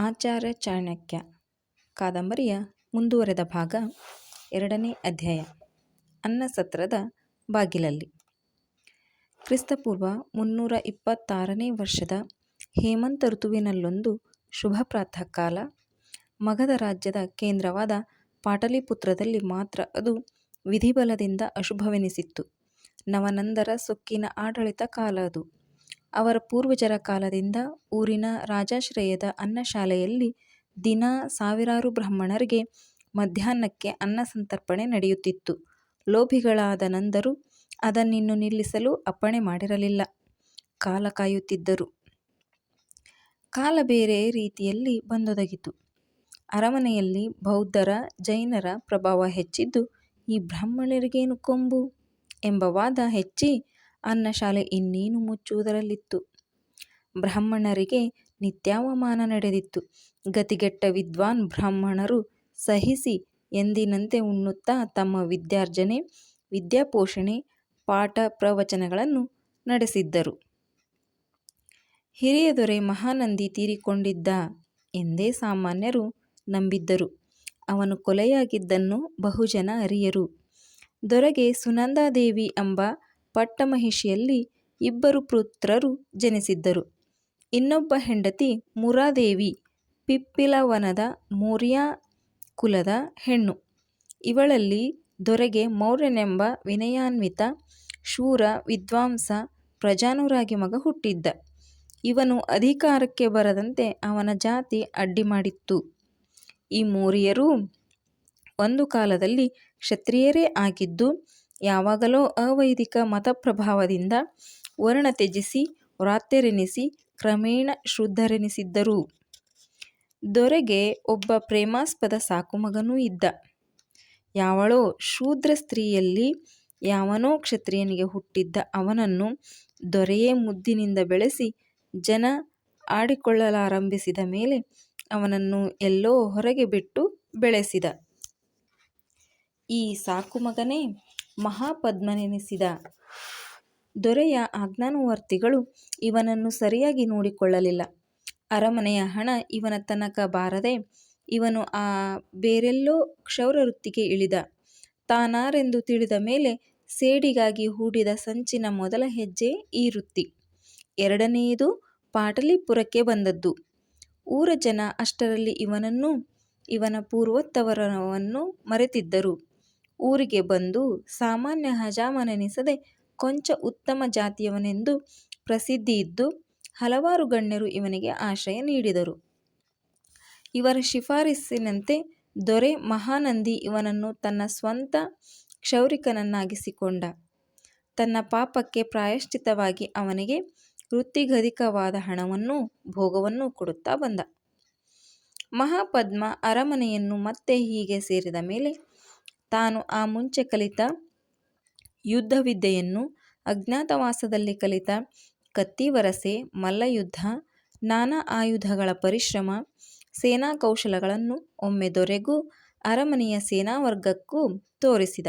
ಆಚಾರ್ಯ ಚಾಣಕ್ಯ, ಕಾದಂಬರಿಯ ಮುಂದುವರೆದ ಭಾಗ ಎರಡನೇ ಅಧ್ಯಾಯ, ಅನ್ನಸತ್ರದ ಬಾಗಿಲಲ್ಲಿ. ಕ್ರಿಸ್ತಪೂರ್ವ ಮುನ್ನೂರ ಇಪ್ಪತ್ತಾರನೇ ವರ್ಷದ ಹೇಮಂತ ಋತುವಿನಲ್ಲೊಂದು ಶುಭ ಪ್ರಾತಃ ಕಾಲ. ಮಗಧ ರಾಜ್ಯದ ಕೇಂದ್ರವಾದ ಪಾಟಲಿಪುತ್ರದಲ್ಲಿ ಮಾತ್ರ ಅದು ವಿಧಿಬಲದಿಂದ ಅಶುಭವೆನಿಸಿತ್ತು. ನವನಂದರ ಸೊಕ್ಕಿನ ಆಡಳಿತ ಕಾಲ ಅದು. ಅವರ ಪೂರ್ವಜರ ಕಾಲದಿಂದ ಊರಿನ ರಾಜಾಶ್ರಯದ ಅನ್ನಶಾಲೆಯಲ್ಲಿ ದಿನ ಸಾವಿರಾರು ಬ್ರಾಹ್ಮಣರಿಗೆ ಮಧ್ಯಾಹ್ನಕ್ಕೆ ಅನ್ನ ಸಂತರ್ಪಣೆ ನಡೆಯುತ್ತಿತ್ತು. ಲೋಭಿಗಳಾದ ನಂದರು ಅದನ್ನಿನ್ನು ನಿಲ್ಲಿಸಲು ಅಪ್ಪಣೆ ಮಾಡಿರಲಿಲ್ಲ. ಕಾಲ ಕಾಯುತ್ತಿದ್ದರು. ಕಾಲ ಬೇರೆ ರೀತಿಯಲ್ಲಿ ಬಂದೊದಗಿತು. ಅರಮನೆಯಲ್ಲಿ ಬೌದ್ಧರ, ಜೈನರ ಪ್ರಭಾವ ಹೆಚ್ಚಿದ್ದು ಈ ಬ್ರಾಹ್ಮಣರಿಗೇನು ಕೊಂಬು? ಎಂಬ ವಾದ ಹೆಚ್ಚಿ ಅನ್ನಶಾಲೆ ಇನ್ನೇನು ಮುಚ್ಚುವುದರಲ್ಲಿತ್ತು. ಬ್ರಾಹ್ಮಣರಿಗೆ ನಿತ್ಯಾವಮಾನ ನಡೆದಿತ್ತು. ಗತಿಗೆಟ್ಟ ವಿದ್ವಾನ್ ಬ್ರಾಹ್ಮಣರು ಸಹಿಸಿ ಎಂದಿನಂತೆ ಉಣ್ಣುತ್ತಾ ತಮ್ಮ ವಿದ್ಯಾರ್ಜನೆ, ವಿದ್ಯಾಪೋಷಣೆ, ಪಾಠ ಪ್ರವಚನಗಳನ್ನು ನಡೆಸಿದ್ದರು. ಹಿರಿಯ ದೊರೆ ಮಹಾನಂದಿ ತೀರಿಕೊಂಡಿದ್ದ ಎಂದೇ ಸಾಮಾನ್ಯರು ನಂಬಿದ್ದರು. ಅವನು ಕೊಲೆಯಾಗಿದ್ದನ್ನು ಬಹುಜನ ಅರಿಯರು. ದೊರೆಗೆ ಸುನಂದಾದೇವಿ ಎಂಬ ಪಟ್ಟಮಹಿಷಿಯಲ್ಲಿ ಇಬ್ಬರು ಪುತ್ರರು ಜನಿಸಿದ್ದರು. ಇನ್ನೊಬ್ಬ ಹೆಂಡತಿ ಮುರಾದೇವಿ ಪಿಪ್ಪಿಲವನದ ಮೌರ್ಯ ಕುಲದ ಹೆಣ್ಣು. ಇವಳಲ್ಲಿ ದೊರೆಗೆ ಮೌರ್ಯನೆಂಬ ವಿನಯಾನ್ವಿತ, ಶೂರ, ವಿದ್ವಾಂಸ, ಪ್ರಜಾನುರಾಗಿ ಮಗ ಹುಟ್ಟಿದ್ದ. ಇವನು ಅಧಿಕಾರಕ್ಕೆ ಬರದಂತೆ ಅವನ ಜಾತಿ ಅಡ್ಡಿ ಮಾಡಿತ್ತು ಈ ಮೌರ್ಯರು ಒಂದು ಕಾಲದಲ್ಲಿ ಕ್ಷತ್ರಿಯರೇ ಆಗಿದ್ದು ಯಾವಾಗಲೋ ಅವೈದಿಕ ಮತ ಪ್ರಭಾವದಿಂದ ವರ್ಣ ತ್ಯಜಿಸಿ, ವ್ರಾತ್ಯರೆನಿಸಿ, ಕ್ರಮೇಣ ಶುದ್ಧರೆನಿಸಿದ್ದರು ದೊರೆಗೆ ಒಬ್ಬ ಪ್ರೇಮಾಸ್ಪದ ಸಾಕುಮಗನೂ ಇದ್ದ. ಯಾವಳೋ ಶೂದ್ರ ಸ್ತ್ರೀಯಲ್ಲಿ ಯಾವನೋ ಕ್ಷತ್ರಿಯನಿಗೆ ಹುಟ್ಟಿದ್ದ ಅವನನ್ನು ದೊರೆಯೇ ಮುದ್ದಿನಿಂದ ಬೆಳೆಸಿ ಜನ ಆಡಿಕೊಳ್ಳಲಾರಂಭಿಸಿದ ಮೇಲೆ ಅವನನ್ನು ಎಲ್ಲೋ ಹೊರಗೆ ಬಿಟ್ಟು ಬೆಳೆಸಿದ. ಈ ಸಾಕುಮಗನೇ ಮಹಾಪದ್ಮನೆನಿಸಿದ. ದೊರೆಯ ಆಜ್ಞಾನುವರ್ತಿಗಳು ಇವನನ್ನು ಸರಿಯಾಗಿ ನೋಡಿಕೊಳ್ಳಲಿಲ್ಲ. ಅರಮನೆಯ ಹಣ ಇವನ ತನಕ ಬಾರದೆ ಇವನು ಆ ಬೇರೆಲ್ಲೋ ಕ್ಷೌರವೃತ್ತಿಗೆ ಇಳಿದ. ತಾನಾರೆಂದು ತಿಳಿದ ಮೇಲೆ ಸೇಡಿಗಾಗಿ ಹೂಡಿದ ಸಂಚಿನ ಮೊದಲ ಹೆಜ್ಜೆ ಈ ವೃತ್ತಿ. ಎರಡನೆಯದು ಪಾಟಲಿಪುರಕ್ಕೆ ಬಂದದ್ದು. ಊರ ಜನ ಅಷ್ಟರಲ್ಲಿ ಇವನನ್ನು, ಇವನ ಪೂರ್ವೋತ್ತರವನ್ನೂ ಮರೆತಿದ್ದರು. ಊರಿಗೆ ಬಂದು ಸಾಮಾನ್ಯ ಹಜಾಮನೆನಿಸದೆ ಕೊಂಚ ಉತ್ತಮ ಜಾತಿಯವನೆಂದು ಪ್ರಸಿದ್ಧಿಯಿದ್ದು ಹಲವಾರು ಗಣ್ಯರು ಇವನಿಗೆ ಆಶ್ರಯ ನೀಡಿದರು. ಇವರ ಶಿಫಾರಸ್ಸಿನಂತೆ ದೊರೆ ಮಹಾನಂದಿ ಇವನನ್ನು ತನ್ನ ಸ್ವಂತ ಕ್ಷೌರಿಕನನ್ನಾಗಿಸಿಕೊಂಡ. ತನ್ನ ಪಾಪಕ್ಕೆ ಪ್ರಾಯಶ್ಚಿತವಾಗಿ ಅವನಿಗೆ ವೃತ್ತಿಗಧಿಕವಾದ ಹಣವನ್ನೂ ಭೋಗವನ್ನೂ ಕೊಡುತ್ತಾ ಬಂದ. ಮಹಾಪದ್ಮ ಅರಮನೆಯನ್ನು ಮತ್ತೆ ಹೀಗೆ ಸೇರಿದ ಮೇಲೆ ತಾನು ಆ ಮುಂಚೆ ಕಲಿತ ಯುದ್ಧವಿದ್ಯೆಯನ್ನು ಅಜ್ಞಾತವಾಸದಲ್ಲಿ ಕಲಿತ ಕತ್ತಿವರಸೆ, ಮಲ್ಲಯುದ್ಧ, ನಾನಾ ಆಯುಧಗಳ ಪರಿಶ್ರಮ, ಸೇನಾ ಕೌಶಲಗಳನ್ನು ಒಮ್ಮೆ ದೊರೆಗೂ ಅರಮನೆಯ ಸೇನಾವರ್ಗಕ್ಕೂ ತೋರಿಸಿದ.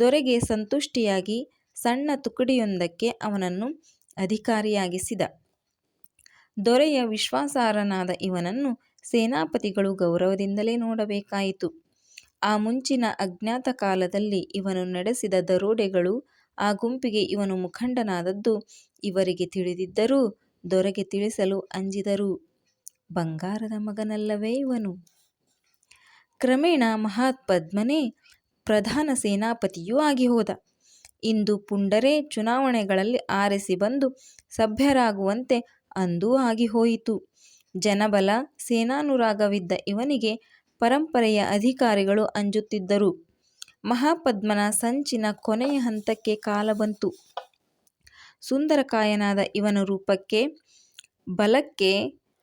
ದೊರೆಗೆ ಸಂತುಷ್ಟಿಯಾಗಿ ಸಣ್ಣ ತುಕಡಿಯೊಂದಕ್ಕೆ ಅವನನ್ನು ಅಧಿಕಾರಿಯಾಗಿಸಿದ. ದೊರೆಯ ವಿಶ್ವಾಸಾರ್ಹನಾದ ಇವನನ್ನು ಸೇನಾಪತಿಗಳು ಗೌರವದಿಂದಲೇ ನೋಡಬೇಕಾಯಿತು. ಆ ಮುಂಚಿನ ಅಜ್ಞಾತ ಕಾಲದಲ್ಲಿ ಇವನು ನಡೆಸಿದ ದರೋಡೆಗಳು, ಆ ಗುಂಪಿಗೆ ಇವನು ಮುಖಂಡನಾದದ್ದು ಇವರಿಗೆ ತಿಳಿದಿದ್ದರೂ ದೊರೆಗೆ ತಿಳಿಸಲು ಅಂಜಿದರು. ಬಂಗಾರದ ಮಗನಲ್ಲವೇ ಇವನು? ಕ್ರಮೇಣ ಮಹಾತ್ಪದ್ಮನೇ ಪ್ರಧಾನ ಸೇನಾಪತಿಯೂ ಆಗಿಹೋದ. ಇಂದು ಪುಂಡರೇ ಚುನಾವಣೆಗಳಲ್ಲಿ ಆರಿಸಿ ಬಂದು ಸಭ್ಯರಾಗುವಂತೆ ಅಂದೂ ಆಗಿ ಹೋಯಿತು ಜನಬಲ, ಸೇನಾನುರಾಗವಿದ್ದ ಇವನಿಗೆ ಪರಂಪರೆಯ ಅಧಿಕಾರಿಗಳು ಅಂಜುತ್ತಿದ್ದರು. ಮಹಾಪದ್ಮನ ಸಂಚಿನ ಕೊನೆಯ ಹಂತಕ್ಕೆ ಕಾಲ ಬಂತು. ಸುಂದರಕಾಯನಾದ ಇವನ ರೂಪಕ್ಕೆ, ಬಲಕ್ಕೆ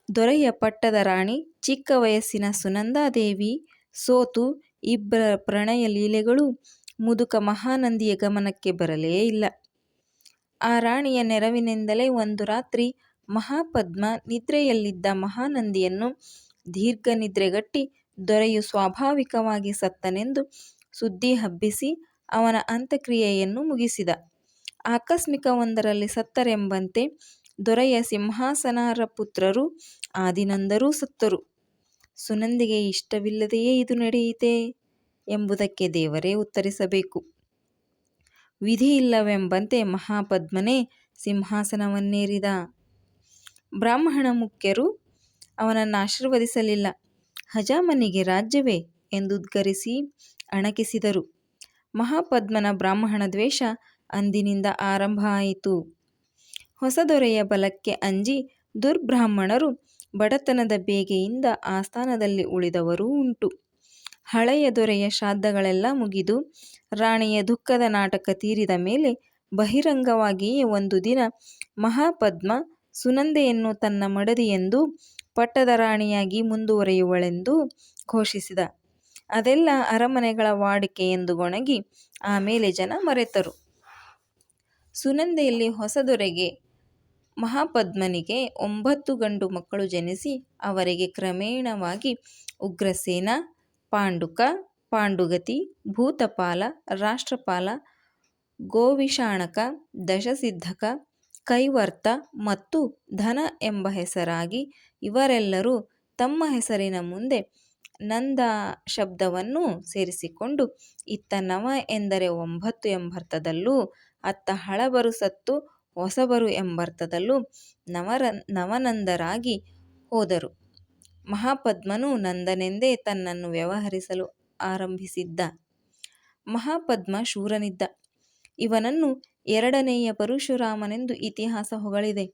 ದೊರೆಯ ಪಟ್ಟದ ರಾಣಿ ಚಿಕ್ಕ ವಯಸ್ಸಿನ ಸುನಂದಾದೇವಿ ಸೋತು ಇಬ್ಬರ ಪ್ರಣಯ ಲೀಲೆಗಳು ಮುದುಕ ಮಹಾನಂದಿಯ ಗಮನಕ್ಕೆ ಬರಲೇ ಇಲ್ಲ. ಆ ರಾಣಿಯ ನೆರವಿನಿಂದಲೇ ಒಂದು ರಾತ್ರಿ ಮಹಾಪದ್ಮ ನಿದ್ರೆಯಲ್ಲಿದ್ದ ಮಹಾನಂದಿಯನ್ನು ದೀರ್ಘನಿದ್ರೆಗಟ್ಟಿ ದೊರೆಯು ಸ್ವಾಭಾವಿಕವಾಗಿ ಸತ್ತನೆಂದು ಸುದ್ದಿ ಹಬ್ಬಿಸಿ ಅವನ ಅಂತ್ಯಕ್ರಿಯೆಯನ್ನು ಮುಗಿಸಿದ. ಆಕಸ್ಮಿಕವೊಂದರಲ್ಲಿ ಸತ್ತರೆಂಬಂತೆ ದೊರೆಯ ಸಿಂಹಾಸನಾರ ಪುತ್ರರು ಆದಿನಂದರೂ ಸತ್ತರು. ಸುನಂದಿಗೆ ಇಷ್ಟವಿಲ್ಲದೆಯೇ ಇದು ನಡೆಯಿತೇ ಎಂಬುದಕ್ಕೆ ದೇವರೇ ಉತ್ತರಿಸಬೇಕು. ವಿಧಿ ಇಲ್ಲವೆಂಬಂತೆ ಮಹಾಪದ್ಮನೇ ಸಿಂಹಾಸನವನ್ನೇರಿದ. ಬ್ರಾಹ್ಮಣ ಮುಖ್ಯರು ಅವನನ್ನು ಆಶೀರ್ವದಿಸಲಿಲ್ಲ. ಹಜಾಮನಿಗೆ ರಾಜ್ಯವೇ ಎಂದುದ್ಗರಿಸಿ ಅಣಕಿಸಿದರು. ಮಹಾಪದ್ಮನ ಬ್ರಾಹ್ಮಣ ದ್ವೇಷ ಅಂದಿನಿಂದ ಆರಂಭ ಆಯಿತು. ಹೊಸ ದೊರೆಯ ಬಲಕ್ಕೆ ಅಂಜಿ ದುರ್ಬ್ರಾಹ್ಮಣರು ಬಡತನದ ಬೇಗೆಯಿಂದ ಆಸ್ಥಾನದಲ್ಲಿ ಉಳಿದವರೂ ಉಂಟು. ಹಳೆಯ ದೊರೆಯ ಶ್ರಾದ್ದಗಳೆಲ್ಲ ಮುಗಿದು ರಾಣಿಯ ದುಃಖದ ನಾಟಕ ತೀರಿದ ಮೇಲೆ ಬಹಿರಂಗವಾಗಿಯೇ ಒಂದು ದಿನ ಮಹಾಪದ್ಮ ಸುನಂದೆಯನ್ನು ತನ್ನ ಮಡದಿಯೆಂದು ಪಟ್ಟದ ರಾಣಿಯಾಗಿ ಮುಂದುವರೆಯುವಳೆಂದು ಘೋಷಿಸಿದ. ಅದೆಲ್ಲ ಅರಮನೆಗಳ ವಾಡಿಕೆ ಎಂದು ಗೊಣಗಿ ಆಮೇಲೆ ಜನ ಮರೆತರು. ಸುನಂದೆಯಲ್ಲಿ ಹೊಸದೊರೆಗೆ ಮಹಾಪದ್ಮನಿಗೆ ಒಂಬತ್ತು ಗಂಡು ಮಕ್ಕಳು ಜನಿಸಿ ಅವರಿಗೆ ಕ್ರಮೇಣವಾಗಿ ಉಗ್ರಸೇನ, ಪಾಂಡುಕ, ಪಾಂಡುಗತಿ, ಭೂತಪಾಲ, ರಾಷ್ಟ್ರಪಾಲ, ಗೋವಿಷಾಣಕ, ದಶಸಿದ್ಧಕ, ಕೈವರ್ತ ಮತ್ತು ಧನ ಎಂಬ ಹೆಸರಾಗಿ ಇವರೆಲ್ಲರೂ ತಮ್ಮ ಹೆಸರಿನ ಮುಂದೆ ನಂದ ಶಬ್ದವನ್ನು ಸೇರಿಸಿಕೊಂಡು, ಇತ್ತ ನವ ಎಂದರೆ ಒಂಬತ್ತು ಎಂಬರ್ಥದಲ್ಲೂ, ಅತ್ತ ಹಳಬರು ಸತ್ತು ಹೊಸಬರು ಎಂಬರ್ಥದಲ್ಲೂ ನವನಂದರಾಗಿ ಹೋದರು. ಮಹಾಪದ್ಮನು ನಂದನೆಂದೇ ತನ್ನನ್ನು ವ್ಯವಹರಿಸಲು ಆರಂಭಿಸಿದ್ದ. ಮಹಾಪದ್ಮ ಶೂರನಿದ್ದ. ಇವನನ್ನು ಎರಡನೆಯ ಪರಶುರಾಮನೆಂದು ಇತಿಹಾಸ ಹೊಗಳಿದೆ.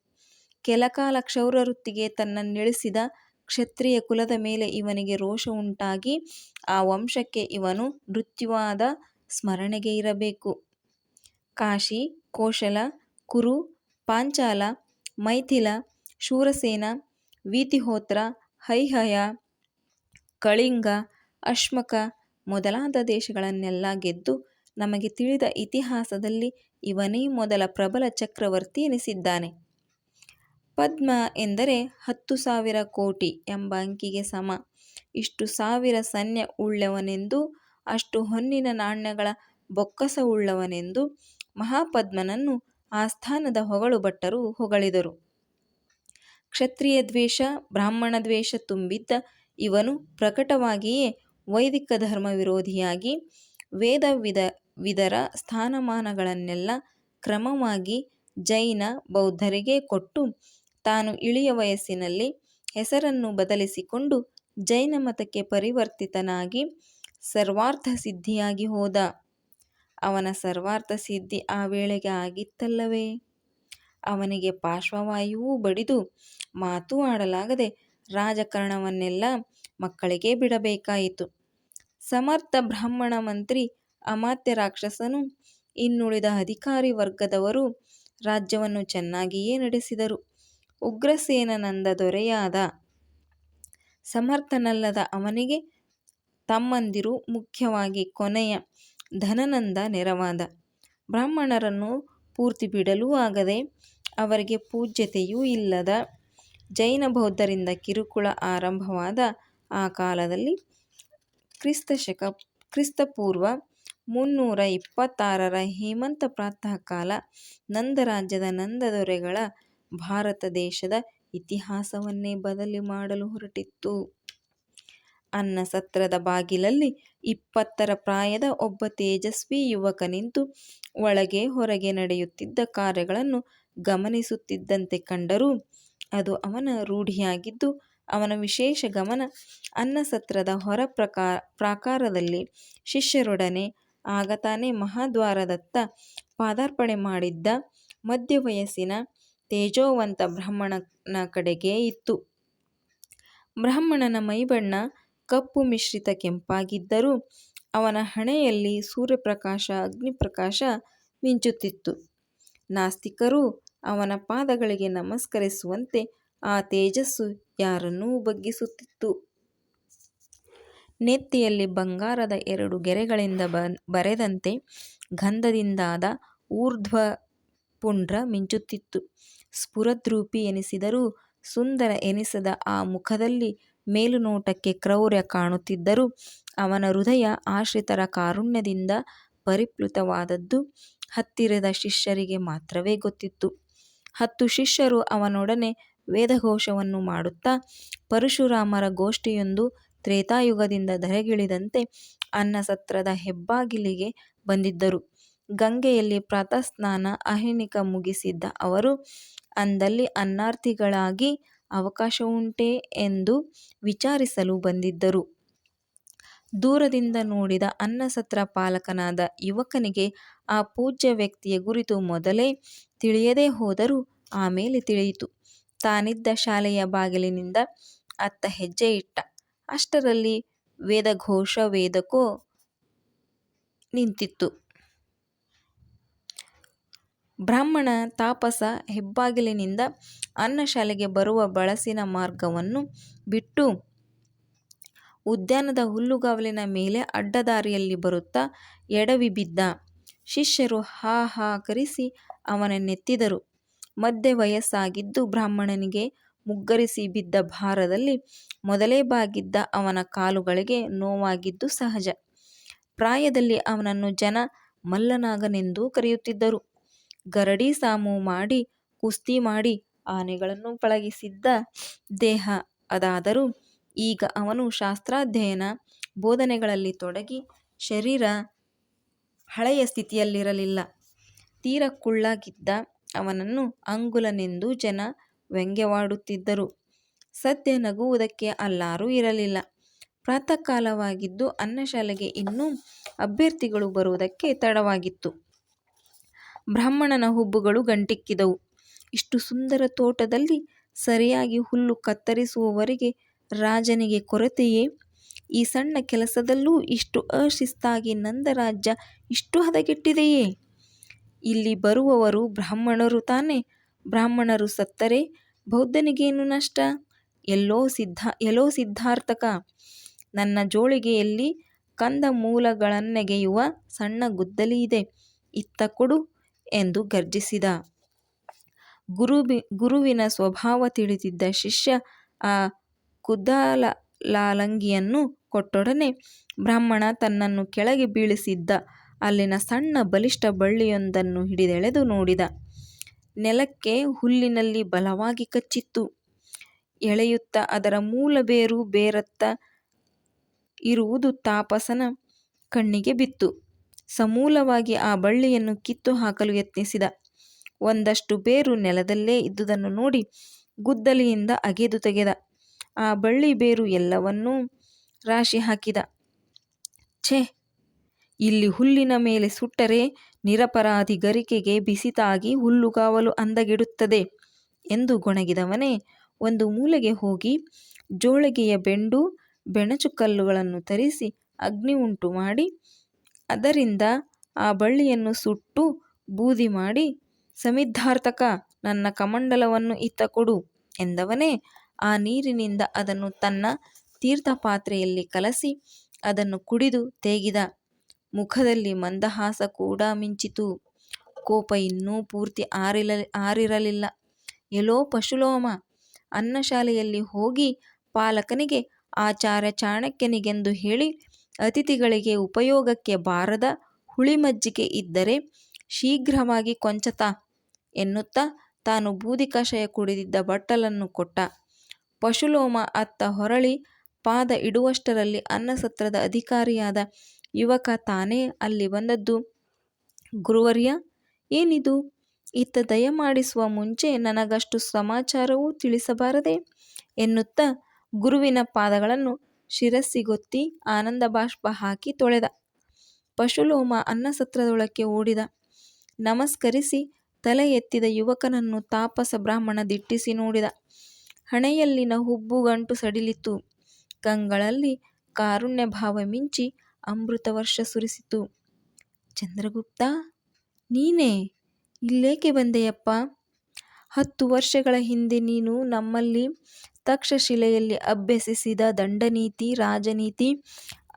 ಕೆಲಕಾಲ ಕ್ಷೌರವೃತ್ತಿಗೆ ತನ್ನನ್ನಿಳಿಸಿದ ಕ್ಷತ್ರಿಯ ಕುಲದ ಮೇಲೆ ಇವನಿಗೆ ರೋಷ ಉಂಟಾಗಿ ಆ ವಂಶಕ್ಕೆ ಇವನು ಮೃತ್ಯುವಾದ ಸ್ಮರಣೆಗೆ ಇರಬೇಕು. ಕಾಶಿ, ಕೋಶಲ, ಕುರು, ಪಾಂಚಾಲ, ಮೈಥಿಲ, ಶೂರಸೇನ, ವೀತಿಹೋತ್ರ ಹೈಹಯ ಕಳಿಂಗ, ಅಶ್ಮಕ ಮೊದಲಾದ ದೇಶಗಳನ್ನೆಲ್ಲ ಗೆದ್ದು ನಮಗೆ ತಿಳಿದ ಇತಿಹಾಸದಲ್ಲಿ ಇವನೇ ಮೊದಲ ಪ್ರಬಲ ಚಕ್ರವರ್ತಿ ಎನಿಸಿದ್ದಾನೆ. ಪದ್ಮ ಎಂದರೆ ಹತ್ತು ಸಾವಿರ ಕೋಟಿ ಎಂಬ ಅಂಕಿಗೆ ಸಮ. ಇಷ್ಟು ಸಾವಿರ ಸೈನ್ಯ ಉಳ್ಳವನೆಂದು ಅಷ್ಟು ಹೊನ್ನಿನ ನಾಣ್ಯಗಳ ಬೊಕ್ಕಸವುಳ್ಳವನೆಂದೂ ಮಹಾಪದ್ಮನನ್ನು ಆಸ್ಥಾನದ ಹೊಗಳು ಭಟ್ಟರು ಹೊಗಳಿದರು. ಕ್ಷತ್ರಿಯ ದ್ವೇಷ, ಬ್ರಾಹ್ಮಣ ದ್ವೇಷ ತುಂಬಿದ್ದ ಇವನು ಪ್ರಕಟವಾಗಿಯೇ ವೈದಿಕ ಧರ್ಮ ವಿರೋಧಿಯಾಗಿ ವೇದ ವಿದರ ಸ್ಥಾನಮಾನಗಳನ್ನೆಲ್ಲ ಕ್ರಮವಾಗಿ ಜೈನ, ಬೌದ್ಧರಿಗೆ ಕೊಟ್ಟು ತಾನು ಇಳಿಯ ವಯಸ್ಸಿನಲ್ಲಿ ಹೆಸರನ್ನು ಬದಲಿಸಿಕೊಂಡು ಜೈನ ಮತಕ್ಕೆ ಪರಿವರ್ತಿತನಾಗಿ ಸರ್ವಾರ್ಥ ಸಿದ್ಧಿಯಾಗಿ ಹೋದ. ಅವನ ಸರ್ವಾರ್ಥ ಸಿದ್ಧಿ ಆ ವೇಳೆಗೆ ಆಗಿತ್ತಲ್ಲವೇ? ಅವನಿಗೆ ಪಾರ್ಶ್ವವಾಯುವೂ ಬಡಿದು ಮಾತೂ ಆಡಲಾಗದೆ ರಾಜಕಾರಣವನ್ನೆಲ್ಲ ಮಕ್ಕಳಿಗೆ ಬಿಡಬೇಕಾಯಿತು. ಸಮರ್ಥ ಬ್ರಾಹ್ಮಣ ಮಂತ್ರಿ ಅಮಾತ್ಯ ರಾಕ್ಷಸನು ಇನ್ನುಳಿದ ಅಧಿಕಾರಿ ವರ್ಗದವರು ರಾಜ್ಯವನ್ನು ಚೆನ್ನಾಗಿಯೇ ನಡೆಸಿದರು. ಉಗ್ರಸೇನನಂದ ದೊರೆಯಾದ. ಸಮರ್ಥನಲ್ಲದ ಅವನಿಗೆ ತಮ್ಮಂದಿರು ಮುಖ್ಯವಾಗಿ ಕೊನೆಯ ಧನನಂದ ನೆರವಾದ. ಬ್ರಾಹ್ಮಣರನ್ನು ಪೂರ್ತಿ ಬಿಡಲೂ ಆಗದೆ ಅವರಿಗೆ ಪೂಜ್ಯತೆಯೂ ಇಲ್ಲದ ಜೈನ ಬೌದ್ಧರಿಂದ ಕಿರುಕುಳ ಆರಂಭವಾದ ಆ ಕಾಲದಲ್ಲಿ ಕ್ರಿಸ್ತಶಕ ಪೂ. ಮುನ್ನೂರ ಇಪ್ಪತ್ತಾರರ ಹೇಮಂತ ಪ್ರಾತಃಕಾಲ ನಂದರಾಜ್ಯದ ನಂದ ದೊರೆಗಳ ಭಾರತ ದೇಶದ ಇತಿಹಾಸವನ್ನೇ ಬದಲಿ ಮಾಡಲು ಹೊರಟಿತ್ತು. ಅನ್ನಸತ್ರದ ಬಾಗಿಲಲ್ಲಿ ಇಪ್ಪತ್ತರ ಪ್ರಾಯದ ಒಬ್ಬ ತೇಜಸ್ವಿ ಯುವಕ ನಿಂತು ಒಳಗೆ ಹೊರಗೆ ನಡೆಯುತ್ತಿದ್ದ ಕಾರ್ಯಗಳನ್ನು ಗಮನಿಸುತ್ತಿದ್ದಂತೆ ಕಂಡರೂ ಅದು ಅವನ ರೂಢಿಯಾಗಿದ್ದು, ಅವನ ವಿಶೇಷ ಗಮನ ಅನ್ನಸತ್ರದ ಹೊರ ಪ್ರಾಕಾರದಲ್ಲಿ ಶಿಷ್ಯರೊಡನೆ ಆಗ ತಾನೇ ಮಹಾದ್ವಾರದತ್ತ ಪಾದಾರ್ಪಣೆ ಮಾಡಿದ್ದ ಮಧ್ಯವಯಸ್ಸಿನ ತೇಜೋವಂತ ಬ್ರಾಹ್ಮಣನ ಕಡೆಗೆ ಇತ್ತು. ಬ್ರಾಹ್ಮಣನ ಮೈಬಣ್ಣ ಕಪ್ಪು ಮಿಶ್ರಿತ ಕೆಂಪಾಗಿದ್ದರೂ ಅವನ ಹಣೆಯಲ್ಲಿ ಸೂರ್ಯಪ್ರಕಾಶ, ಅಗ್ನಿಪ್ರಕಾಶ ಮಿಂಚುತ್ತಿತ್ತು. ನಾಸ್ತಿಕರು ಅವನ ಪಾದಗಳಿಗೆ ನಮಸ್ಕರಿಸುವಂತೆ ಆ ತೇಜಸ್ಸು ಯಾರನ್ನೂ ಬಗ್ಗಿಸುತ್ತಿತ್ತು. ನೆತ್ತಿಯಲ್ಲಿ ಬಂಗಾರದ ಎರಡು ಗೆರೆಗಳಿಂದ ಬರೆದಂತೆ ಗಂಧದಿಂದಾದ ಊರ್ಧ್ವ ಪುಂಡ್ರ ಮಿಂಚುತ್ತಿತ್ತು. ಸ್ಫುರದ್ರೂಪಿ ಎನಿಸಿದರೂ ಸುಂದರ ಎನಿಸದ ಆ ಮುಖದಲ್ಲಿ ಮೇಲುನೋಟಕ್ಕೆ ಕ್ರೌರ್ಯ ಕಾಣುತ್ತಿದ್ದರೂ ಅವನ ಹೃದಯ ಆಶ್ರಿತರ ಕಾರುಣ್ಯದಿಂದ ಪರಿಪ್ಲುತವಾದದ್ದು ಹತ್ತಿರದ ಶಿಷ್ಯರಿಗೆ ಮಾತ್ರವೇ ಗೊತ್ತಿತ್ತು. ಹತ್ತು ಶಿಷ್ಯರು ಅವನೊಡನೆ ವೇದಘೋಷವನ್ನು ಮಾಡುತ್ತಾ, ಪರಶುರಾಮರ ಗೋಷ್ಠಿಯೊಂದು ತ್ರೇತಾಯುಗದಿಂದ ಧರೆಗಿಳಿದಂತೆ ಅನ್ನಸತ್ರದ ಹೆಬ್ಬಾಗಿಲಿಗೆ ಬಂದಿದ್ದರು. ಗಂಗೆಯಲ್ಲಿ ಪ್ರಾತಃಸ್ನಾನ ಅಹಿಣಿಕ ಮುಗಿಸಿದ್ದ ಅವರು, ಅಂದಲ್ಲಿ ಅನ್ನಾರ್ಥಿಗಳಾಗಿ ಅವಕಾಶವುಂಟೇ ಎಂದು ವಿಚಾರಿಸಲು ಬಂದಿದ್ದರು. ದೂರದಿಂದ ನೋಡಿದ ಅನ್ನಸತ್ರ ಪಾಲಕನಾದ ಯುವಕನಿಗೆ ಆ ಪೂಜ್ಯ ವ್ಯಕ್ತಿಯ ಗುರುತು ಮೊದಲೇ ತಿಳಿಯದೇ ಹೋದರೂ ಆಮೇಲೆ ತಿಳಿಯಿತು. ತಾನಿದ್ದ ಶಾಲೆಯ ಬಾಗಿಲಿನಿಂದ ಅತ್ತ ಹೆಜ್ಜೆ ಇಟ್ಟ. ಅಷ್ಟರಲ್ಲಿ ವೇದಘೋಷ ವೇದಕೋ ನಿಂತಿತ್ತು ಬ್ರಾಹ್ಮಣ ತಾಪಸ ಹೆಬ್ಬಾಗಿಲಿನಿಂದ ಅನ್ನಶಾಲೆಗೆ ಬರುವ ಬಳಸಿನ ಮಾರ್ಗವನ್ನು ಬಿಟ್ಟು ಉದ್ಯಾನದ ಹುಲ್ಲುಗಾವಲಿನ ಮೇಲೆ ಅಡ್ಡದಾರಿಯಲ್ಲಿ ಬರುತ್ತಾ ಎಡವಿ ಬಿದ್ದ. ಶಿಷ್ಯರು ಹಾ ಹಾ ಕರೆಸಿ ಅವನನ್ನೆತ್ತಿದರು. ಮಧ್ಯೆ ವಯಸ್ಸಾಗಿದ್ದು ಬ್ರಾಹ್ಮಣನಿಗೆ ಮುಗ್ಗರಿಸಿ ಬಿದ್ದ ಭಾರದಲ್ಲಿ ಮೊದಲೇ ಬಾಗಿದ್ದ ಅವನ ಕಾಲುಗಳಿಗೆ ನೋವಾಗಿದ್ದು ಸಹಜ. ಪ್ರಾಯದಲ್ಲಿ ಅವನನ್ನು ಜನ ಮಲ್ಲನಾಗನೆಂದೂ ಕರೆಯುತ್ತಿದ್ದರು. ಗರಡಿ ಸಾಮು ಮಾಡಿ, ಕುಸ್ತಿ ಮಾಡಿ ಆನೆಗಳನ್ನು ಪಳಗಿಸಿದ್ದ ದೇಹ ಅದಾದರೂ ಈಗ ಅವನು ಶಾಸ್ತ್ರಾಧ್ಯಯನ, ಬೋಧನೆಗಳಲ್ಲಿ ತೊಡಗಿ ಶರೀರ ಹಳೆಯ ಸ್ಥಿತಿಯಲ್ಲಿರಲಿಲ್ಲ. ತೀರ ಕುಳ್ಳಾಗಿದ್ದ ಅವನನ್ನು ಅಂಗುಲನೆಂದು ಜನ ವ್ಯಂಗ್ಯವಾಡುತ್ತಿದ್ದರು. ಸದ್ಯ ನಗುವುದಕ್ಕೆ ಅಲ್ಲಾರೂ ಇರಲಿಲ್ಲ. ಪ್ರಾತಃಕಾಲವಾಗಿದ್ದು ಅನ್ನಶಾಲೆಗೆ ಇನ್ನೂ ಅಭ್ಯರ್ಥಿಗಳು ಬರುವುದಕ್ಕೆ ತಡವಾಗಿತ್ತು. ಬ್ರಾಹ್ಮಣನ ಹುಬ್ಬುಗಳು ಗಂಟಿಕ್ಕಿದವು. ಇಷ್ಟು ಸುಂದರ ತೋಟದಲ್ಲಿ ಸರಿಯಾಗಿ ಹುಲ್ಲು ಕತ್ತರಿಸುವವರೆಗೆ ರಾಜನಿಗೆ ಕೊರತೆಯೇ? ಈ ಸಣ್ಣ ಕೆಲಸದಲ್ಲೂ ಇಷ್ಟು ಅಶಿಸ್ತಾಗಿ ನಂದರಾಜ್ಯ ಇಷ್ಟು ಹದಗೆಟ್ಟಿದೆಯೇ? ಇಲ್ಲಿ ಬರುವವರು ಬ್ರಾಹ್ಮಣರು ತಾನೇ? ಬ್ರಾಹ್ಮಣರು ಸತ್ತರೆ ಬೌದ್ಧನಿಗೇನು ನಷ್ಟ? ಎಲ್ಲೋ ಸಿದ್ಧಾರ್ಥಕ, ನನ್ನ ಜೋಳಿಗೆಯಲ್ಲಿ ಕಂದ ಮೂಲಗಳನ್ನೆಗೆಯುವ ಸಣ್ಣ ಗುದ್ದಲಿ ಇದೆ. ಇತ್ತ ಕೊಡು ಎಂದು ಗರ್ಜಿಸಿದ. ಗುರುವಿನ ಸ್ವಭಾವ ತಿಳಿದಿದ್ದ ಶಿಷ್ಯ ಆ ಕುದ್ದಲಾಲಂಗಿಯನ್ನು ಕೊಟ್ಟೊಡನೆ ಬ್ರಾಹ್ಮಣ ತನ್ನನ್ನು ಕೆಳಗೆ ಬೀಳಿಸಿದ್ದ ಅಲ್ಲಿನ ಸಣ್ಣ ಬಲಿಷ್ಠ ಬಳ್ಳಿಯೊಂದನ್ನು ಹಿಡಿದೆಳೆದು ನೋಡಿದ. ನೆಲಕ್ಕೆ ಹುಲ್ಲಿನಲ್ಲಿ ಬಲವಾಗಿ ಕಚ್ಚಿತ್ತು. ಎಳೆಯುತ್ತ ಅದರ ಮೂಲ ಬೇರು ಬೇರತ್ತ ಇರುವುದು ತಾಪಸನ ಕಣ್ಣಿಗೆ ಬಿತ್ತು. ಸಮೂಲವಾಗಿ ಆ ಬಳ್ಳಿಯನ್ನು ಕಿತ್ತು ಹಾಕಲು ಯತ್ನಿಸಿದ. ಒಂದಷ್ಟು ಬೇರು ನೆಲದಲ್ಲೇ ಇದ್ದುದನ್ನು ನೋಡಿ ಗುದ್ದಲಿಯಿಂದ ಅಗೆದು ತೆಗೆದ. ಆ ಬಳ್ಳಿ ಬೇರು ಎಲ್ಲವನ್ನೂ ರಾಶಿ ಹಾಕಿದ. ಛೆ, ಇಲ್ಲಿ ಹುಲ್ಲಿನ ಮೇಲೆ ಸುಟ್ಟರೆ ನಿರಪರಾಧಿ ಗರಿಕೆಗೆ ಬಿಸಿ ತಾಗಿ ಹುಲ್ಲುಗಾವಲು ಅಂದಗೆಡುತ್ತದೆ ಎಂದು ಗೊಣಗಿದವನೇ ಒಂದು ಮೂಲೆಗೆ ಹೋಗಿ ಜೋಳಿಗೆಯ ಬೆಂಡು ಬೆಣಚುಕಲ್ಲುಗಳನ್ನು ತರಿಸಿ ಅಗ್ನಿ ಉಂಟು ಮಾಡಿ ಅದರಿಂದ ಆ ಬಳ್ಳಿಯನ್ನು ಸುಟ್ಟು ಬೂದಿ ಮಾಡಿ ಸಮಿದ್ಧಾರ್ಥಕ, ನನ್ನ ಕಮಂಡಲವನ್ನು ಇತ್ತ ಕೊಡು ಎಂದವನೇ ಆ ನೀರಿನಿಂದ ಅದನ್ನು ತನ್ನ ತೀರ್ಥಪಾತ್ರೆಯಲ್ಲಿ ಕಲಸಿ ಅದನ್ನು ಕುಡಿದು ತೇಗಿದ. ಮುಖದಲ್ಲಿ ಮಂದಹಾಸ ಕೂಡ ಮಿಂಚಿತು. ಕೋಪ ಇನ್ನೂ ಪೂರ್ತಿ ಆರಿರಲಿಲ್ಲ. ಎಲೋ ಪಶುಲೋಮ, ಅನ್ನಶಾಲೆಯಲ್ಲಿ ಹೋಗಿ ಪಾಲಕನಿಗೆ ಆಚಾರ್ಯ ಚಾಣಕ್ಯನಿಗೆಂದು ಹೇಳಿ ಅತಿಥಿಗಳಿಗೆ ಉಪಯೋಗಕ್ಕೆ ಬಾರದ ಹುಳಿಮಜ್ಜಿಗೆ ಇದ್ದರೆ ಶೀಘ್ರವಾಗಿ ಕೊಂಚತ ಎನ್ನುತ್ತಾ ತಾನು ಬೂದಿ ಕಷಾಯ ಕುಡಿದಿದ್ದ ಬಟ್ಟಲನ್ನು ಕೊಟ್ಟ. ಪಶುಲೋಮ ಅತ್ತ ಹೊರಳಿ ಪಾದ ಇಡುವಷ್ಟರಲ್ಲಿ ಅನ್ನಸತ್ರದ ಅಧಿಕಾರಿಯಾದ ಯುವಕ ತಾನೇ ಅಲ್ಲಿ ಬಂದದ್ದು. ಗುರುವರ್ಯ, ಏನಿದು? ಇತ್ತ ದಯಮಾಡಿಸುವ ಮುಂಚೆ ನನಗಷ್ಟು ಸಮಾಚಾರವೂ ತಿಳಿಸಬಾರದೆ? ಎನ್ನುತ್ತಾ ಗುರುವಿನ ಪಾದಗಳನ್ನು ಶಿರಸ್ಸಿಗೊತ್ತಿ ಆನಂದಬಾಷ್ಪ ಹಾಕಿ ತೊಳೆದ. ಪಶುಲೋಮ ಅನ್ನಸತ್ರದೊಳಕ್ಕೆ ಓಡಿದ. ನಮಸ್ಕರಿಸಿ ತಲೆ ಎತ್ತಿದ ಯುವಕನನ್ನು ತಾಪಸ ಬ್ರಾಹ್ಮಣ ದಿಟ್ಟಿಸಿ ನೋಡಿದ. ಹಣೆಯಲ್ಲಿನ ಹುಬ್ಬುಗಂಟು ಸಡಿಲಿತು. ಕಂಗಳಲ್ಲಿ ಕಾರುಣ್ಯ ಭಾವ ಮಿಂಚಿ ಅಮೃತವರ್ಷ ಸುರಿಸಿತು. ಚಂದ್ರಗುಪ್ತ, ನೀನೇ? ಇಲ್ಲೇಕೆ ಬಂದೆಯಪ್ಪ ಹತ್ತು ವರ್ಷಗಳ ಹಿಂದೆ ನೀನು ನಮ್ಮಲ್ಲಿ ತಕ್ಷಶಿಲೆಯಲ್ಲಿ ಅಭ್ಯಸಿಸಿದ ದಂಡನೀತಿ, ರಾಜನೀತಿ,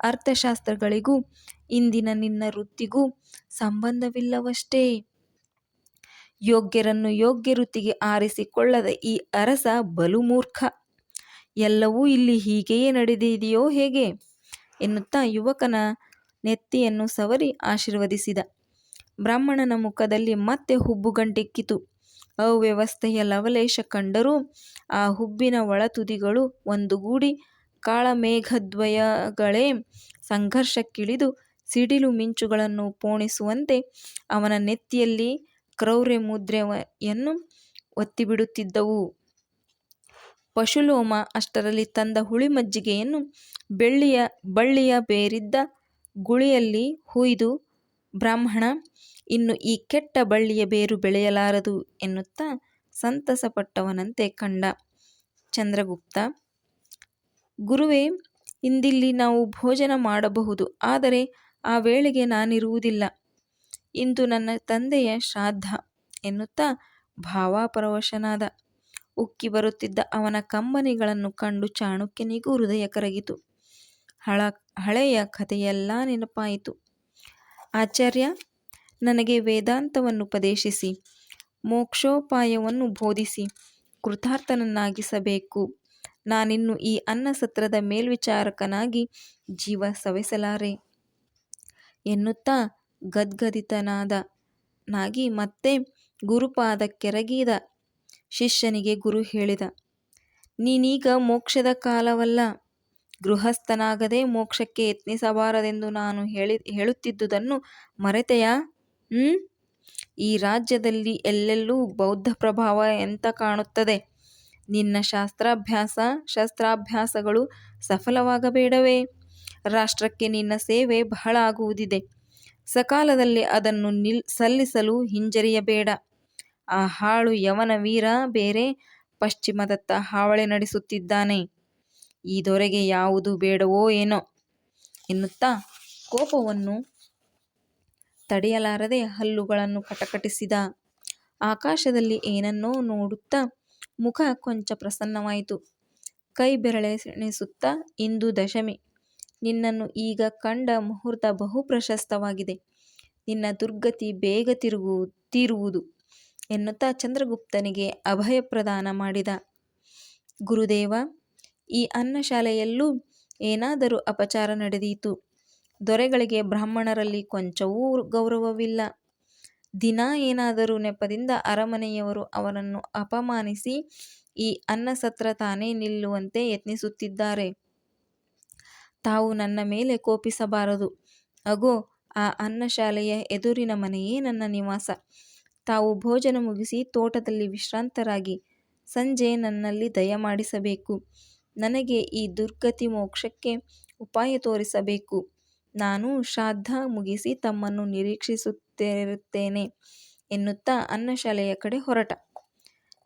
ಅರ್ಥಶಾಸ್ತ್ರಗಳಿಗೂ ಇಂದಿನ ನಿನ್ನ ವೃತ್ತಿಗೂ ಸಂಬಂಧವಿಲ್ಲವಷ್ಟೇ. ಯೋಗ್ಯರನ್ನು ಯೋಗ್ಯ ವೃತ್ತಿಗೆ ಆರಿಸಿಕೊಳ್ಳದ ಈ ಅರಸ ಬಲು ಮೂರ್ಖ. ಎಲ್ಲವೂ ಇಲ್ಲಿ ಹೀಗೆಯೇ ನಡೆದಿದೆಯೋ ಹೇಗೆ? ಎನ್ನುತ್ತಾ ಯುವಕನ ನೆತ್ತಿಯನ್ನು ಸವರಿ ಆಶೀರ್ವದಿಸಿದ. ಬ್ರಾಹ್ಮಣನ ಮುಖದಲ್ಲಿ ಮತ್ತೆ ಹುಬ್ಬು ಗಂಟಿಕ್ಕಿತು. ಅವ್ಯವಸ್ಥೆಯ ಲವಲೇಶ ಕಂಡರೂ ಆ ಹುಬ್ಬಿನ ಒಳತುದಿಗಳು ಒಂದುಗೂಡಿ ಕಾಳಮೇಘದ್ವಯಗಳೇ ಸಂಘರ್ಷಕ್ಕಿಳಿದು ಸಿಡಿಲು ಮಿಂಚುಗಳನ್ನು ಪೋಣಿಸುವಂತೆ ಅವನ ನೆತ್ತಿಯಲ್ಲಿ ಕ್ರೌರ್ಯಮುದ್ರೆಯನ್ನು ಒತ್ತಿಬಿಡುತ್ತಿದ್ದವು. ಪಶುಲೋಮ ಅಷ್ಟರಲ್ಲಿ ತಂದ ಹುಳಿ ಮಜ್ಜಿಗೆಯನ್ನು ಬೆಳ್ಳಿಯ ಬಳ್ಳಿಯ ಬೇರಿದ್ದ ಗುಳಿಯಲ್ಲಿ ಹುಯ್ದು ಬ್ರಾಹ್ಮಣ, ಇನ್ನು ಈ ಕೆಟ್ಟ ಬಳ್ಳಿಯ ಬೇರು ಬೆಳೆಯಲಾರದು ಎನ್ನುತ್ತಾ ಸಂತಸಪಟ್ಟವನಂತೆ ಕಂಡ. ಚಂದ್ರಗುಪ್ತ ಗುರುವೇ, ಇಂದಿಲ್ಲಿ ನಾವು ಭೋಜನ ಮಾಡಬಹುದು. ಆದರೆ ಆ ವೇಳೆಗೆ ನಾನಿರುವುದಿಲ್ಲ. ಇಂದು ನನ್ನ ತಂದೆಯ ಶ್ರಾದ್ದ ಎನ್ನುತ್ತಾ ಭಾವಪರವಶನಾದ. ಉಕ್ಕಿ ಬರುತ್ತಿದ್ದ ಅವನ ಕಂಬನಿಗಳನ್ನು ಕಂಡು ಚಾಣಕ್ಯನಿಗೂ ಹೃದಯ ಕರಗಿತು. ಹಳ ಹಳೆಯ ಕಥೆಯೆಲ್ಲ ನೆನಪಾಯಿತು. ಆಚಾರ್ಯ, ನನಗೆ ವೇದಾಂತವನ್ನುಪದೇಶಿಸಿ ಮೋಕ್ಷೋಪಾಯವನ್ನು ಬೋಧಿಸಿ ಕೃತಾರ್ಥನನ್ನಾಗಿಸಬೇಕು. ನಾನಿನ್ನು ಈ ಅನ್ನ ಸತ್ರದ ಮೇಲ್ವಿಚಾರಕನಾಗಿ ಜೀವ ಸವೆಸಲಾರೆ ಎನ್ನುತ್ತಾ ಗದ್ಗದಿತನಾಗಿ ಮತ್ತೆ ಗುರುಪಾದಕ್ಕೆರಗಿದ ಶಿಷ್ಯನಿಗೆ ಗುರು ಹೇಳಿದ, ನೀನೀಗ ಮೋಕ್ಷದ ಕಾಲವಲ್ಲ. ಗೃಹಸ್ಥನಾಗದೆ ಮೋಕ್ಷಕ್ಕೆ ಯತ್ನಿಸಬಾರದೆಂದು ನಾನು ಹೇಳಿ ಹೇಳುತ್ತಿದ್ದುದನ್ನು ಮರೆತೆಯಾ ಹ್ಮ್? ಈ ರಾಜ್ಯದಲ್ಲಿ ಎಲ್ಲೆಲ್ಲೂ ಬೌದ್ಧ ಪ್ರಭಾವ ಎಂತ ಕಾಣುತ್ತದೆ. ನಿನ್ನ ಶಾಸ್ತ್ರಾಭ್ಯಾಸ ಶಸ್ತ್ರಾಭ್ಯಾಸಗಳು ಸಫಲವಾಗಬೇಡವೇ? ರಾಷ್ಟ್ರಕ್ಕೆ ನಿನ್ನ ಸೇವೆ ಬಹಳ ಆಗುವುದಿದೆ. ಸಕಾಲದಲ್ಲಿ ಅದನ್ನು ನಿಲ್ ಸಲ್ಲಿಸಲು ಹಿಂಜರಿಯಬೇಡ. ಆ ಹಾಳು ಯವನ ವೀರ ಬೇರೆ ಪಶ್ಚಿಮದತ್ತ ಹಾವಳಿ ನಡೆಸುತ್ತಿದ್ದಾನೆ. ಈ ದೊರೆಗೆ ಯಾವುದು ಬೇಡವೋ ಏನೋ ಎನ್ನುತ್ತಾ ಕೋಪವನ್ನು ತಡೆಯಲಾರದೆ ಹಲ್ಲುಗಳನ್ನು ಕಟಕಟಿಸಿದ. ಆಕಾಶದಲ್ಲಿ ಏನನ್ನೋ ನೋಡುತ್ತಾ ಮುಖ ಕೊಂಚ ಪ್ರಸನ್ನವಾಯಿತು. ಕೈ ಬೆರಳೆಣಿಸುತ್ತಾ ಇಂದು ದಶಮಿ. ನಿನ್ನನ್ನು ಈಗ ಕಂಡ ಮುಹೂರ್ತ ಬಹು ಪ್ರಶಸ್ತವಾಗಿದೆ. ನಿನ್ನ ದುರ್ಗತಿ ಬೇಗ ತೀರುವುದು ಎನ್ನುತ್ತಾ ಚಂದ್ರಗುಪ್ತನಿಗೆ ಅಭಯ ಪ್ರದಾನ ಮಾಡಿದ. ಗುರುದೇವ, ಈ ಅನ್ನಶಾಲೆಯಲ್ಲೂ ಏನಾದರೂ ಅಪಚಾರ ನಡೆದೀತು. ದೊರೆಗಳಿಗೆ ಬ್ರಾಹ್ಮಣರಲ್ಲಿ ಕೊಂಚವೂ ಗೌರವವಿಲ್ಲ. ದಿನ ಏನಾದರೂ ನೆಪದಿಂದ ಅರಮನೆಯವರು ಅವರನ್ನು ಅಪಮಾನಿಸಿ ಈ ಅನ್ನಸತ್ರ ತಾನೇ ನಿಲ್ಲುವಂತೆ ಯತ್ನಿಸುತ್ತಿದ್ದಾರೆ. ತಾವು ನನ್ನ ಮೇಲೆ ಕೋಪಿಸಬಾರದು. ಅಗೋ ಆ ಅನ್ನಶಾಲೆಯ ಎದುರಿನ ಮನೆಯೇ ನನ್ನ ನಿವಾಸ. ತಾವು ಭೋಜನ ಮುಗಿಸಿ ತೋಟದಲ್ಲಿ ವಿಶ್ರಾಂತರಾಗಿ ಸಂಜೆ ನನ್ನಲ್ಲಿ ದಯಮಾಡಿಸಬೇಕು. ನನಗೆ ಈ ದುರ್ಗತಿ ಮೋಕ್ಷಕ್ಕೆ ಉಪಾಯ ತೋರಿಸಬೇಕು. ನಾನು ಶ್ರಾದ್ದ ಮುಗಿಸಿ ತಮ್ಮನ್ನು ನಿರೀಕ್ಷಿಸುತ್ತಿರುತ್ತೇನೆ ಎನ್ನುತ್ತಾ ಅನ್ನಶಾಲೆಯ ಕಡೆ ಹೊರಟ.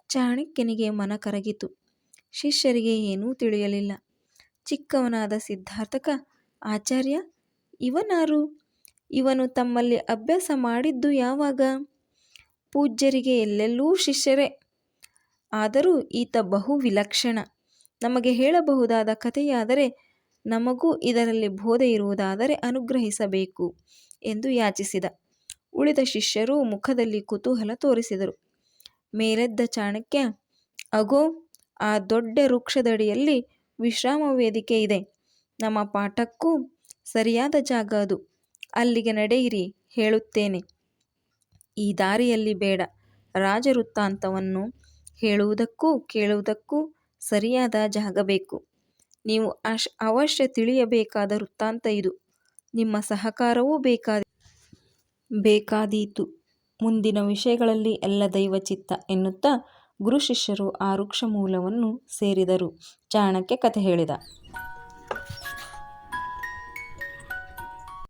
ಚಾಣಕ್ಯನಿಗೆ ಮನ ಕರಗಿತು. ಶಿಷ್ಯರಿಗೆ ಏನೂ ತಿಳಿಯಲಿಲ್ಲ. ಚಿಕ್ಕವನಾದ ಸಿದ್ಧಾರ್ಥಕ, ಆಚಾರ್ಯ, ಇವನಾರು? ಇವನು ತಮ್ಮಲ್ಲಿ ಅಭ್ಯಾಸ ಮಾಡಿದ್ದು ಯಾವಾಗ? ಪೂಜ್ಯರಿಗೆ ಎಲ್ಲೆಲ್ಲೂ ಶಿಷ್ಯರೇ. ಆದರೂ ಈತ ಬಹು ವಿಲಕ್ಷಣ. ನಮಗೆ ಹೇಳಬಹುದಾದ ಕಥೆಯಾದರೆ ನಮಗೂ ಇದರಲ್ಲಿ ಬೋಧೆ ಇರುವುದಾದರೆ ಅನುಗ್ರಹಿಸಬೇಕು ಎಂದು ಯಾಚಿಸಿದ. ಉಳಿದ ಶಿಷ್ಯರು ಮುಖದಲ್ಲಿ ಕುತೂಹಲ ತೋರಿಸಿದರು. ಮೇಲೆದ್ದ ಚಾಣಕ್ಯ, ಅಗೋ ಆ ದೊಡ್ಡ ವೃಕ್ಷದಡಿಯಲ್ಲಿ ವಿಶ್ರಾಮ ವೇದಿಕೆ ಇದೆ. ನಮ್ಮ ಪಾಠಕ್ಕೂ ಸರಿಯಾದ ಜಾಗ ಅದು. ಅಲ್ಲಿಗೆ ನಡೆಯಿರಿ ಹೇಳುತ್ತೇನೆ. ಈ ದಾರಿಯಲ್ಲಿ ಬೇಡ. ರಾಜವೃತ್ತಾಂತವನ್ನು ಹೇಳುವುದಕ್ಕೂ ಕೇಳುವುದಕ್ಕೂ ಸರಿಯಾದ ಜಾಗ ಬೇಕು. ನೀವು ಅವಶ್ಯ ತಿಳಿಯಬೇಕಾದ ವೃತ್ತಾಂತ ಇದು. ನಿಮ್ಮ ಸಹಕಾರವೂ ಬೇಕಾದ, ಬೇಕಾದೀತು. ಮುಂದಿನ ವಿಷಯಗಳಲ್ಲಿ ಎಲ್ಲ ದೈವಚಿತ್ತ ಎನ್ನುತ್ತಾ ಗುರುಶಿಷ್ಯರು ಆ ವೃಕ್ಷಮೂಲವನ್ನು ಸೇರಿದರು. ಚಾಣಕ್ಯ ಕಥೆ ಹೇಳಿದ.